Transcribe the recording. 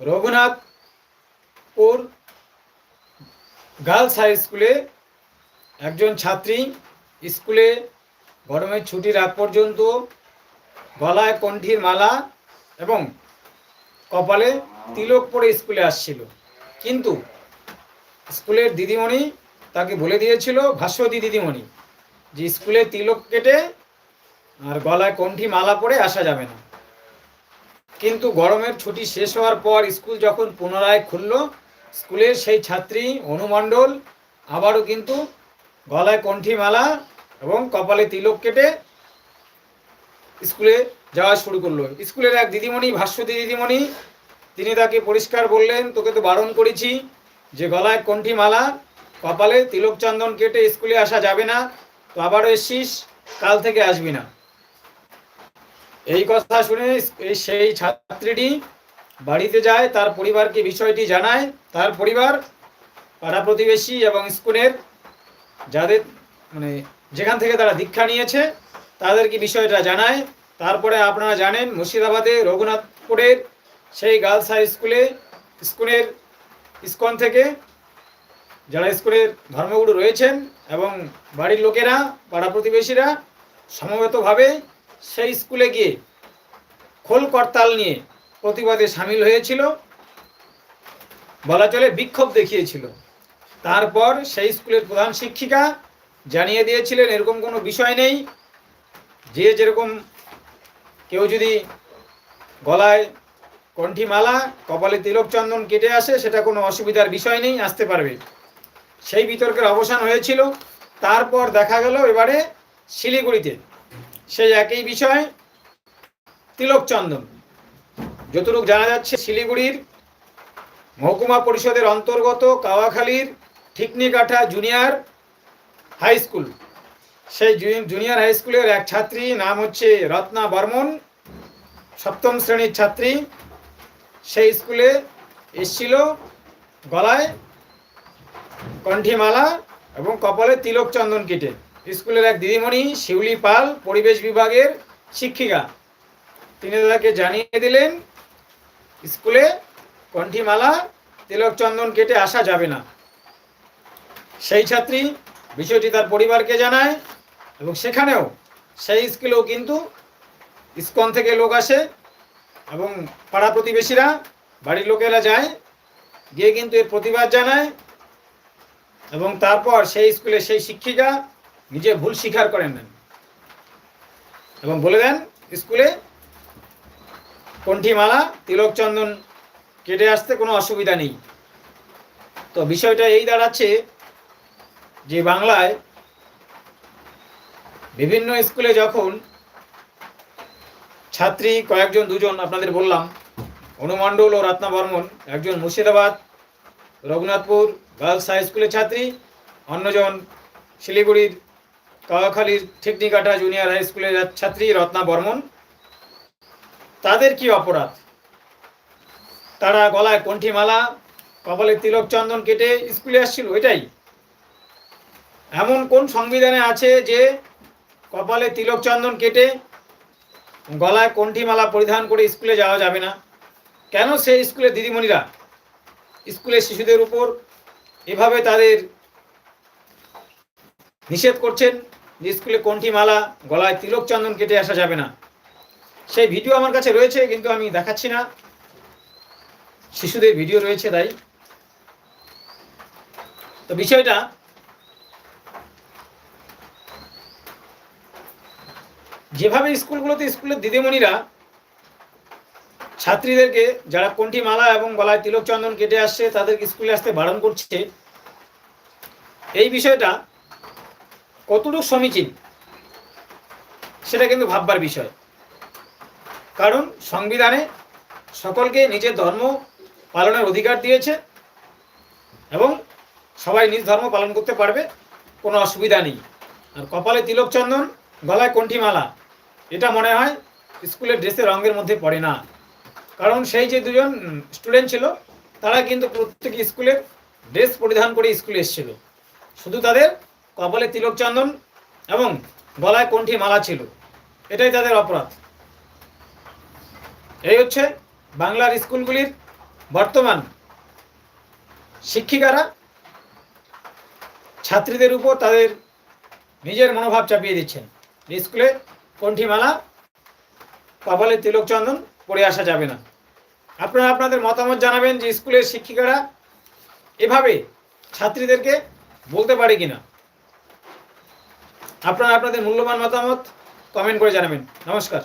Raghunathpur girls high স্কুলে একজন ছাত্রী স্কুলে গরমের ছুটির আগ পর্যন্ত গলায় কণ্ঠির মালা এবং কপালে তিলক পরে স্কুলে আসছিল। কিন্তু স্কুলের দিদিমণি তাকে বলে দিয়েছিল, ভাস্বতী দিদিমণি, যে স্কুলে তিলক কেটে আর গলায় কণ্ঠি মালা পরে আসা যাবে না। কিন্তু গরমের ছুটি শেষ হওয়ার পর স্কুল যখন পুনরায় খুলল, স্কুলের সেই ছাত্রী অনুমণ্ডল আবারও কিন্তু গলায় কণ্ঠি মালা এবং কপালে তিলক কেটে স্কুলে যাওয়া শুরু করল। স্কুলের এক দিদিমণি ভাস্বতী দিদিমণি, তিনি তাকে পরিষ্কার বললেন, তোকে তো বারণ করেছি যে গলায় কণ্ঠি মালা, কপালে তিলক চন্দন কেটে স্কুলে আসা যাবে না, তো আবারও এসছিস, কাল থেকে আসবি না। এই কথা শুনে সেই ছাত্রীটি বাড়িতে যায়, তার পরিবারকে বিষয়টি জানায়। তার পরিবার পাড়া প্রতিবেশী এবং স্কুলের যাদের মানে যেখান থেকে তারা দীক্ষা নিয়েছে, তাদেরকে বিষয়টা জানায়। তারপরে আপনারা জানেন, মুর্শিদাবাদে রঘুনাথপুরের সেই গার্লস হাই স্কুলে স্কুলের ইস্কন থেকে যারা স্কুলের ধর্মগুরু রয়েছেন এবং বাড়ির লোকেরা, পাড়া প্রতিবেশীরা সমবেতভাবে সেই স্কুলে গিয়ে খোল করতাল নিয়ে প্রতিবাদে সামিল হয়েছিল। বলা চলে বিক্ষোভ দেখিয়েছিল। তারপর সেই স্কুলের প্রধান শিক্ষিকা জানিয়ে দিয়েছিলেন, এরকম কোনো বিষয় নেই। যে যেরকম কেউ যদি গলায় কণ্ঠিমালা, কপালে তিলক চন্দন কেটে আসে, সেটা কোনো অসুবিধার বিষয় নেই, আসতে পারবে। সেই বিতর্কের অবসান হয়েছিল। তারপর দেখা গেল এবারে শিলিগুড়িতে। সেই একই বিষয় তিলক চন্দন যতটুকু জানা যাচ্ছে, শিলিগুড়ির মহকুমা পরিষদের অন্তর্গত কাওয়াখালীর ঠিকনিকাঠা জুনিয়র হাই স্কুল। সেই জুনিয়র হাই স্কুলের এক ছাত্রী, নাম হচ্ছে রত্না বর্মন, সপ্তম শ্রেণির ছাত্রী। সেই স্কুলে এসছিল গলায় কণ্ঠিমালা এবং কপালে তিলক চন্দন কেটে। স্কুলের এক দিদিমণি, শিউলি পাল, পরিবেশ বিভাগের শিক্ষিকা। তিনি তাকে জানিয়ে দিলেন, স্কুলে কণ্ঠিমালা, তিলক চন্দন কেটে আসা যাবে না। সেই ছাত্রী বিষয়টি তার পরিবারকে জানায় এবং সেখানেও সেই স্কুলেও কিন্তু ইস্কন থেকে লোক আসে এবং পাড়া প্রতিবেশীরা, বাড়ির লোকেরা যায়, গিয়ে কিন্তু এর প্রতিবাদ জানায় এবং তারপর সেই স্কুলে সেই শিক্ষিকা নিজে ভুল স্বীকার করেন নেন। এবং বলে দেন, স্কুলে কণ্ঠিমালা, তিলক চন্দন কেটে আসতে কোনো অসুবিধা নেই। তো বিষয়টা এই দাঁড়াচ্ছে যে বাংলায় বিভিন্ন স্কুলে যখন ছাত্রী কয়েকজন, দুজন, আপনাদের বললাম অনুমণ্ডল ও রত্না বর্মন, একজন মুর্শিদাবাদ, রঘুনাথপুর গার্লস হাই স্কুলের ছাত্রী, অন্যজন শিলিগুড়ির কাওয়াখালীর টেকনিকাটা জুনিয়র হাই স্কুলের ছাত্রী রত্না বর্মন। তাদের কি অপরাধ? তারা গলায় কণ্ঠিমালা, কপালে তিলক চন্দন কেটে স্কুলে আসছিল, এটাই। এমন কোন সংবিধানে আছে যে কপালে তিলক চন্দন কেটে গলায় কণ্ঠিমালা পরিধান করে স্কুলে যাওয়া যাবে না? কেন সেই স্কুলের দিদিমণিরা? স্কুলের শিশুদের উপর এভাবে তাদের নিষেধ করছেন? স্কুলে কণ্ঠিমালা গলায় তিলক চন্দন কেটে আসা যাবে না। সেই ভিডিও আমার কাছে রয়েছে, কিন্তু আমি দেখাচ্ছি না। শিশুদের ভিডিও রয়েছে তাই। তো বিষয়টা, যেভাবে স্কুলগুলোতে স্কুলের দিদিমণিরা ছাত্রীদেরকে যারা কণ্ঠি মালা এবং গলায় তিলক চন্দন কেটে আসছে, তাদেরকে স্কুলে আসতে বারণ করছে, এই বিষয়টা কতটুকু সমীচীন, সেটা কিন্তু ভাববার বিষয়। কারণ সংবিধানে সকলকে নিজের ধর্ম পালনের অধিকার দিয়েছে এবং সবাই নিজ ধর্ম পালন করতে পারবে, কোনো অসুবিধা নেই। আর কপালে তিলক চন্দন, গলায় কণ্ঠিমালা, এটা মনে হয় স্কুলের ড্রেসের রঙের মধ্যে পড়ে না। কারণ সেই যে দুজন স্টুডেন্ট ছিল, তারা কিন্তু প্রত্যেক স্কুলের ড্রেস পরিধান করে স্কুলে এসেছিল। শুধু তাদের কপালে তিলক চন্দন এবং গলায় কণ্ঠি মালা ছিল। এটাই তাদের অপরাধ। এই হচ্ছে বাংলার স্কুলগুলির বর্তমান শিক্ষিকারা। ছাত্রীদের উপর তাদের নিজের মনোভাব চাপিয়ে দিচ্ছেন। স্কুলে কণ্ঠিমালা কপালে তিলক চন্দন পরে আসা যাবে না। আপনারা আপনাদের মতামত জানাবেন যে স্কুলের শিক্ষিকারা এভাবে ছাত্রীদেরকে বলতে পারে কিনা। আপনারা আপনাদের মূল্যবান মতামত কমেন্ট করে জানাবেন। নমস্কার।